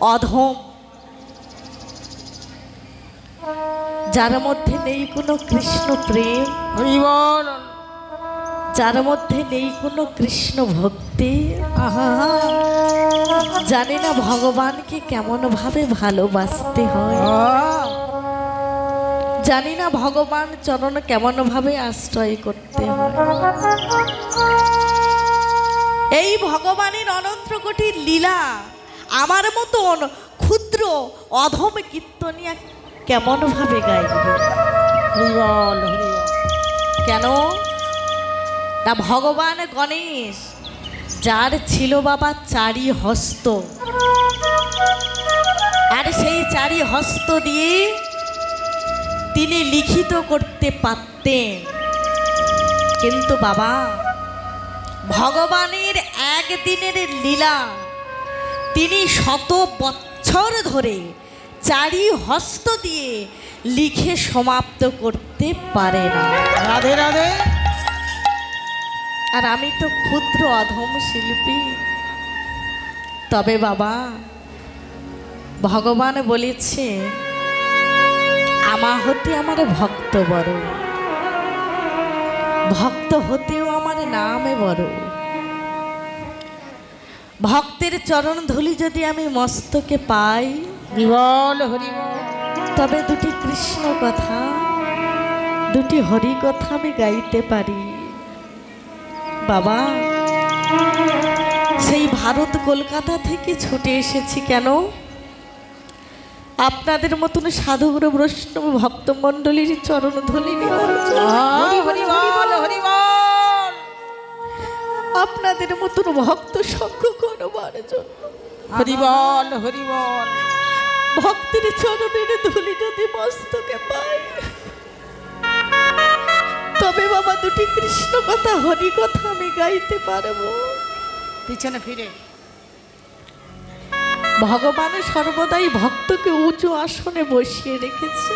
অধম যার মধ্যে নেই কোনো কৃষ্ণ প্রেম যার মধ্যে নেই কোনো কৃষ্ণ ভক্তি আহা। জানি না ভগবানকে কেমন ভাবে ভালোবাসতে হয়। জানি না ভগবান চরণ কেমন ভাবে আশ্রয় করতে হয়। এই ভগবানের অনন্ত কোটির লীলা আমার মতন ক্ষুদ্র অধম কীর্তনিয়া কেমন ভাবে গাইবে কেন? না, ভগবান গণেশ, যার ছিল বাবা চারি হস্ত আর সেই চারি হস্ত দিয়ে তিনি লিখিত করতে পারতেন। কিন্তু বাবা, ভগবানের একদিনের লীলা তিনি শত বছর ধরে চারি হস্ত দিয়ে লিখে সমাপ্ত করতে পারে না। রাধে রাধে। আর আমি তো ক্ষুদ্র অধম শিল্পী। তবে বাবা ভগবান বলেছে আমা হতে আমার ভক্ত বড় ভক্ত হতেও আমার নামে বড়। ভক্তের চরণ ধুলি যদি আমি মস্তকে পাই হরিবল হরিবল তবে দুটি কৃষ্ণ কথা দুটি হরি কথা আমি গাইতে পারি। বাবা সেই ভারত কলকাতা থেকে ছুটে এসেছি কেন? আপনাদের মতন সাধুগুরু বৈষ্ণব ভক্তমণ্ডলীর চরণ ধুলি আপনাদের মতন ভক্ত সঙ্গ করবার জন্য। হরিবল হরিবল। ভক্তের চরণের ধুলি যদি মস্তকে পাই তবে বাবা দুটি কৃষ্ণ কথা হরি কথা আমি গাইতে পারব। পিছনে ফিরে। ভগবান সর্বদাই ভক্তকে উঁচু আসনে বসিয়ে রেখেছে।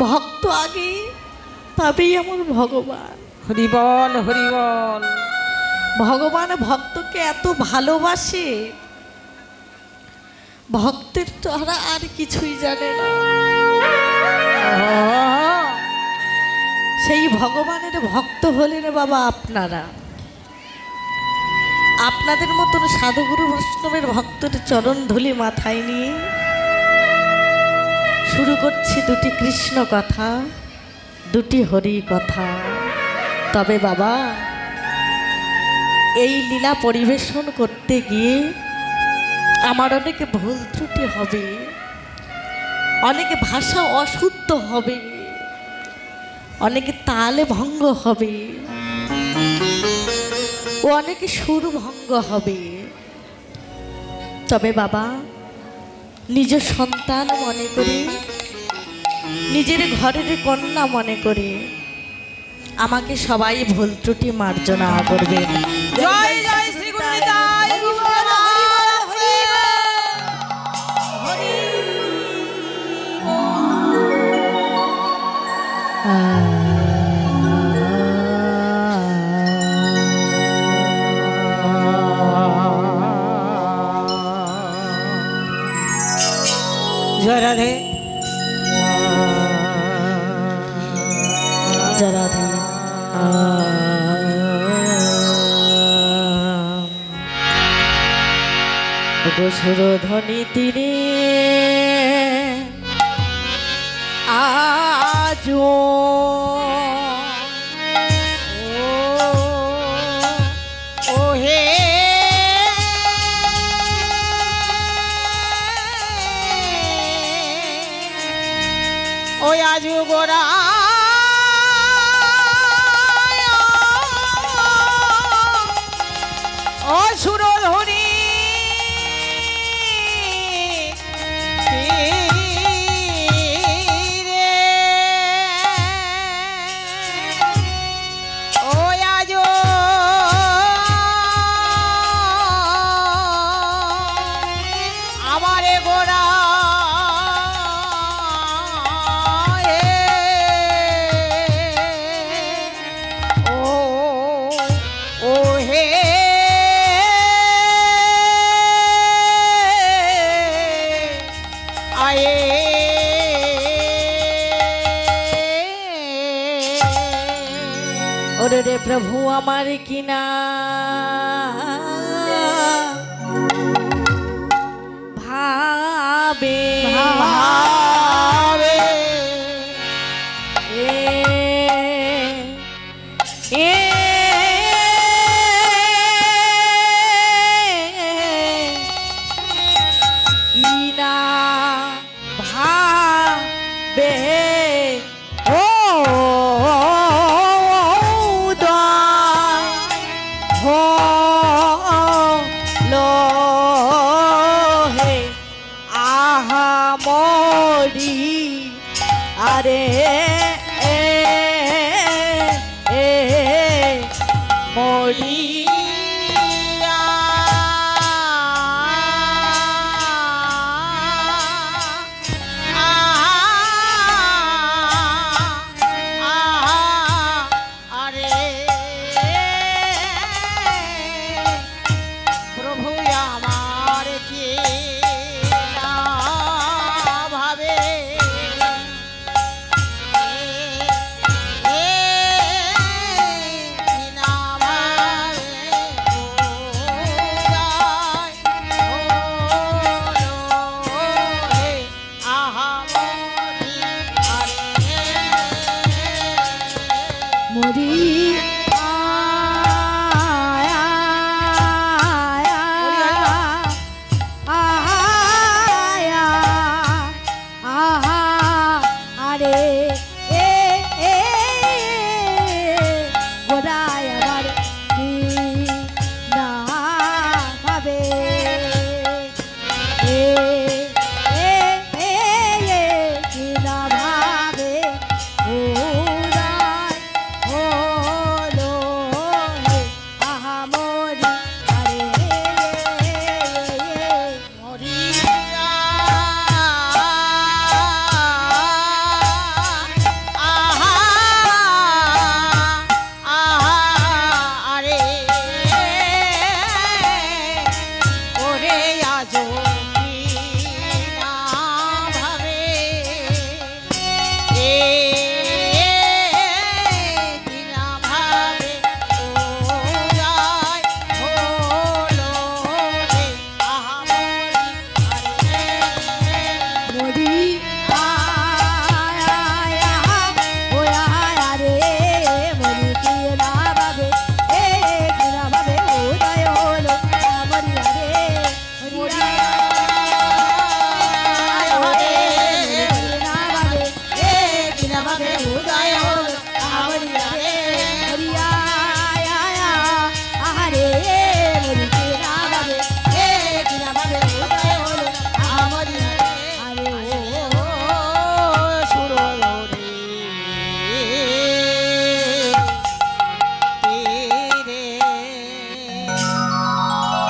ভক্ত আগে তবেই আমার ভগবান। হরিবল হরিবল। ভগবান ভক্তকে এত ভালোবাসে, ভক্তের তারা আর কিছুই জানে না। সেই ভগবানের ভক্ত হলেন বাবা আপনারা। আপনাদের মতন সাধুগুরু বৈষ্ণবের ভক্তের চরণ ধুলি মাথায় নিয়ে শুরু করছি দুটি কৃষ্ণ কথা, দুটি হরি কথা। তবে বাবা, এই লীলা পরিবেশন করতে গিয়ে আমার অনেক ভুল ত্রুটি হবে, অনেক ভাষা অশুদ্ধ হবে, অনেকে তালে ভঙ্গ হবে, ও অনেকে সুর ভঙ্গ হবে। তবে বাবা, নিজ সন্তান মনে করে, নিজের ঘরের কন্যা মনে করে আমাকে সবাই ভুল ত্রুটি মার্জনা করবে। জয় জয় শ্রী গুরুনিতাই। সুরধ্বনি তীরে। আজ ও হে ওই আজু গোরা রে প্রভু আমার কিনা।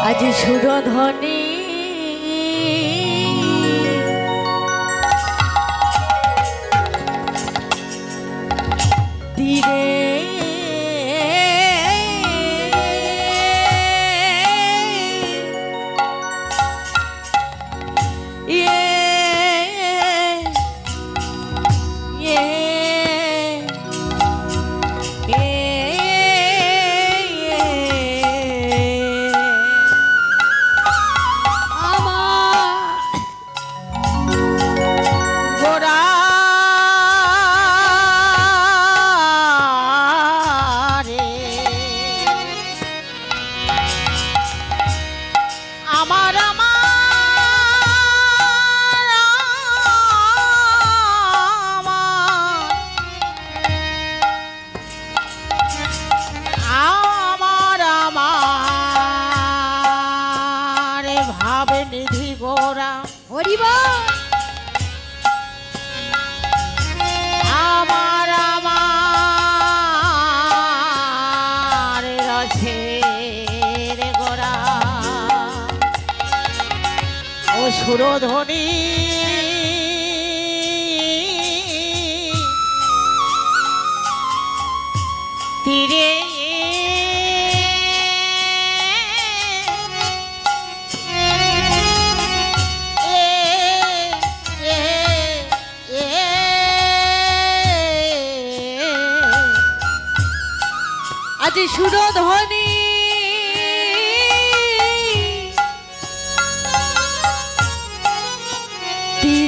আজ সুরধনী সুরধ্বনি তীরে আজ সুরধ্বনি।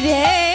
day.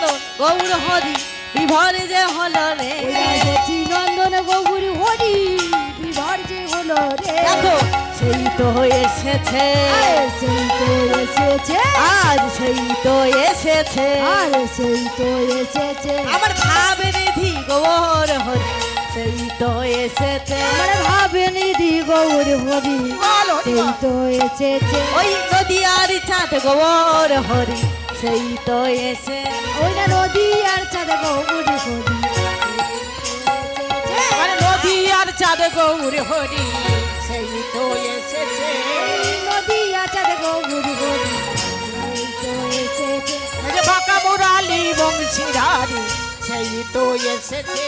সচিনন্দন গৌর হরি বিভরে যে হলো রে। সচি নন্দন গৌর হরি বিভর যে হলো রে। দেখো। সেই তো এসেছে। সেই তো এসেছে। আজ সেই তো এসেছে। আরে সেই তো এসেছে। আমার ভাবে নিধি গৌর হরি। সেই তো এসেছে। আমার ভাবে নিধি গৌর হরি। সেই তো এসেছে। ওই নদী আর চাঁদ গৌর হরি। সেই তো এসে ওই না নদী আর চাঁদে গৌর হরি। নদী আর চাঁদে গৌর হরি। সেই তো এসেছে নদী আর চাঁদে গৌর হরি। সেই তো এসেছে বাঁকা মুরালি বংশীধারী। সেই তো এসেছে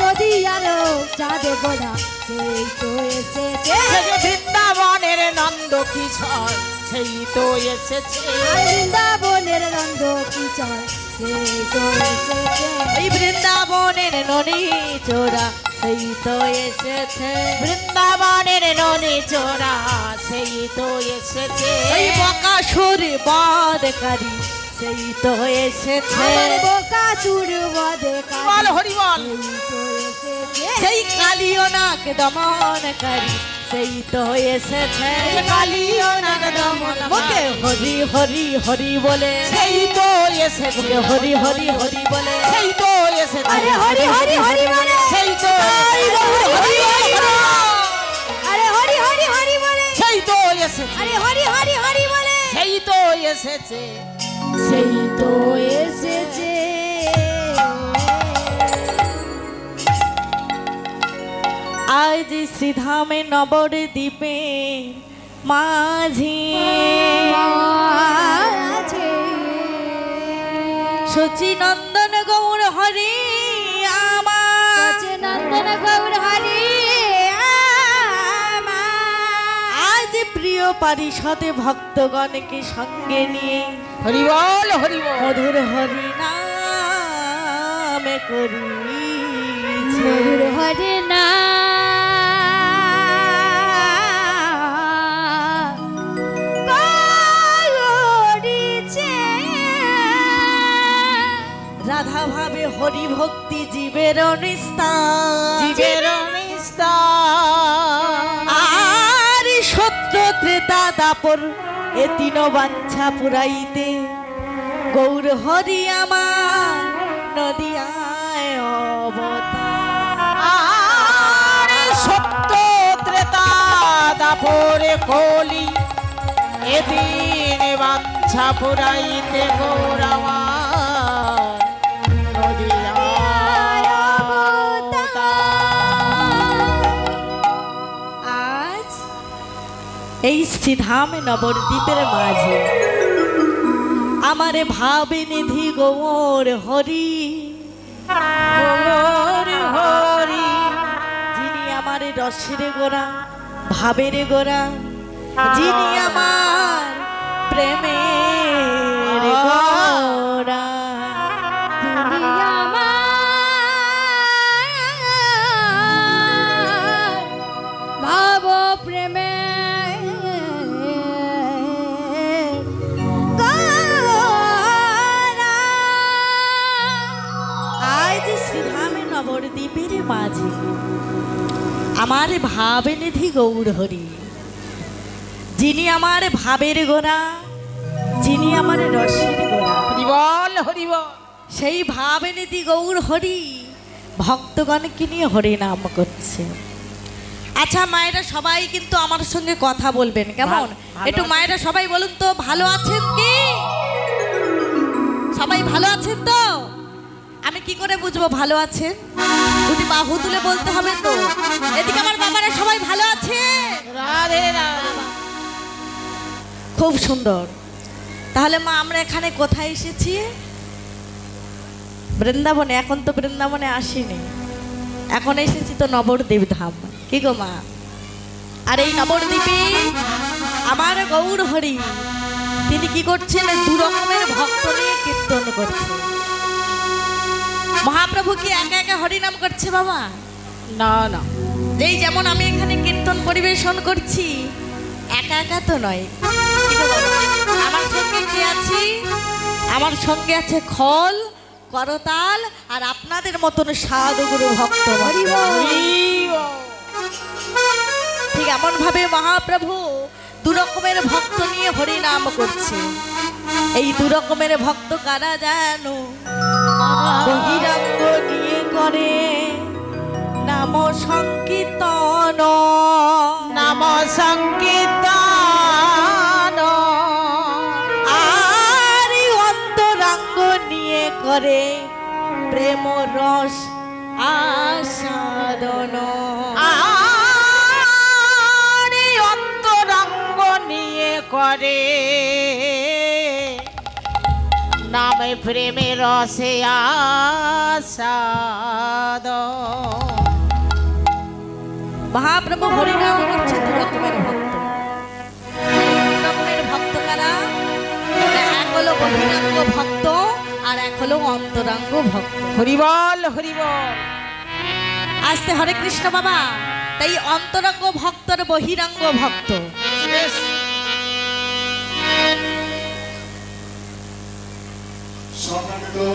নদী আর চাঁদ গোড়া সেই তো এসেছে বৃন্দাবনের নন্দ কিশোর সেই তো এসেছে। বৃন্দাবনের নন্দ কিশোর সেই তো এসেছে। বৃন্দাবনের ননি চোরা সেই তো এসেছে। বৃন্দাবনের ননি চোরা সেই তো এসেছে বকাসুর বাদকারী সেই তো এসেছে বোকা চুর বদে বল হরি বল সেই কালিও নাক দমনকারী সেই তো এসেছে কালিও নাগ দমন ওকে হরি হরি হরি বলে সেই তো এসেছে ওকে হরি হরি হরি বলে সেই তো এসেছে আরে হরি হরি হরি বলে সেই তো হরি হরি হরি বলে। আরে হরি হরি হরি বলে সেই তো এসেছে আরে হরি হরি হরি বলে সেই তো এসেছে সেই তো এসেছে। আজ শ্রীধামে নবর দ্বীপে মাঝি আছে প্রিয় পারিষদে ভক্তগণকে সঙ্গে নিয়ে হরি বল হরি মধুর হরি নামে করি মধুর হরে না। রাধা ভাবে হরি ভক্তি জীবের নিস্তার জীবের নিস্তার আর ত্রেতা দাপর এ তিন বাঞ্ছা পুরাইতে। গৌর হরি আমার নদিয়ায় অবতার। সত্য ত্রেতা দাপরে কলি, এদিন বাঞ্ছা পুরাইতে গৌরামা এই শ্রীধাম নবদ্বীপের মাঝে। আমারে ভাবে নিধি গৌর হরি হরি। হরি রসের গোড়া, ভাবের গোড়া, যিনি আমার ভাবে নিধি গৌর হরি। যিনি আমার ভাবের গোড়া যিনি আমার রসের গোড়া। হরিবল হরিবল। সেই ভাবে নিধি গৌর হরি ভক্তগণকে নিয়ে হরি নাম করছে? আচ্ছা মায়েরা সবাই কিন্তু আমার সঙ্গে কথা বলবেন কেমন? একটু মায়েরা সবাই বলুন তো ভালো আছেন কি? সবাই ভালো আছেন তো? আমি কি করে বুঝব ভালো আছেন দুটি বাহু তুলে বলতে হবে তো। এদিকে আমার বাবারা সবাই ভালো আছে? খুব সুন্দর। তাহলে মা আমরা এখানে কোথায় এসেছি? বৃন্দাবনে এখন তো বৃন্দাবনে আসিনি। এখন এসেছি তো নবদ্বীপ ধাম। কি গো মা? আর এই নবদ্বীপে আমার গৌর হরি তিনি কি করছেন? দু রকমের ভক্ত নিয়ে কীর্তন করছে মহাপ্রভু কি একা একা হরিনাম করছে বাবা? না না। এই যেমন আমি এখানে কীর্তন পরিবেশন করছি একা একা তো নয়? আমার সঙ্গে কে আছি? আমার সঙ্গে আছে খল করতাল আর আপনাদের মতন সাধুগুরু ভক্ত ঠিক এমন ভাবে মহাপ্রভু দু রকমের ভক্ত নিয়ে হরি নাম করছে। এই দু রকমের ভক্ত কারা জানো? বহিরাঙ্গ নিয়ে করে নাম সংকীর্তন। নাম সংকীর্তন। আর অন্তরাঙ্গ নিয়ে করে প্রেম রস আসাদন আর অন্তরঙ্গ নিয়ে করে নামে প্রেমের রসে আসাদ মহাপ্রভু হরিনাম করছে দু রকমের ভক্ত ভক্ত কারা এক হলো বহিরাঙ্গ ভক্ত আর এক হলো অন্তরাঙ্গ ভক্ত। হরিবল হরিবল। আসতে হরে কৃষ্ণ বাবা তাই অন্তরঙ্গ ভক্তর বহিরাঙ্গ ভক্ত। Son of God.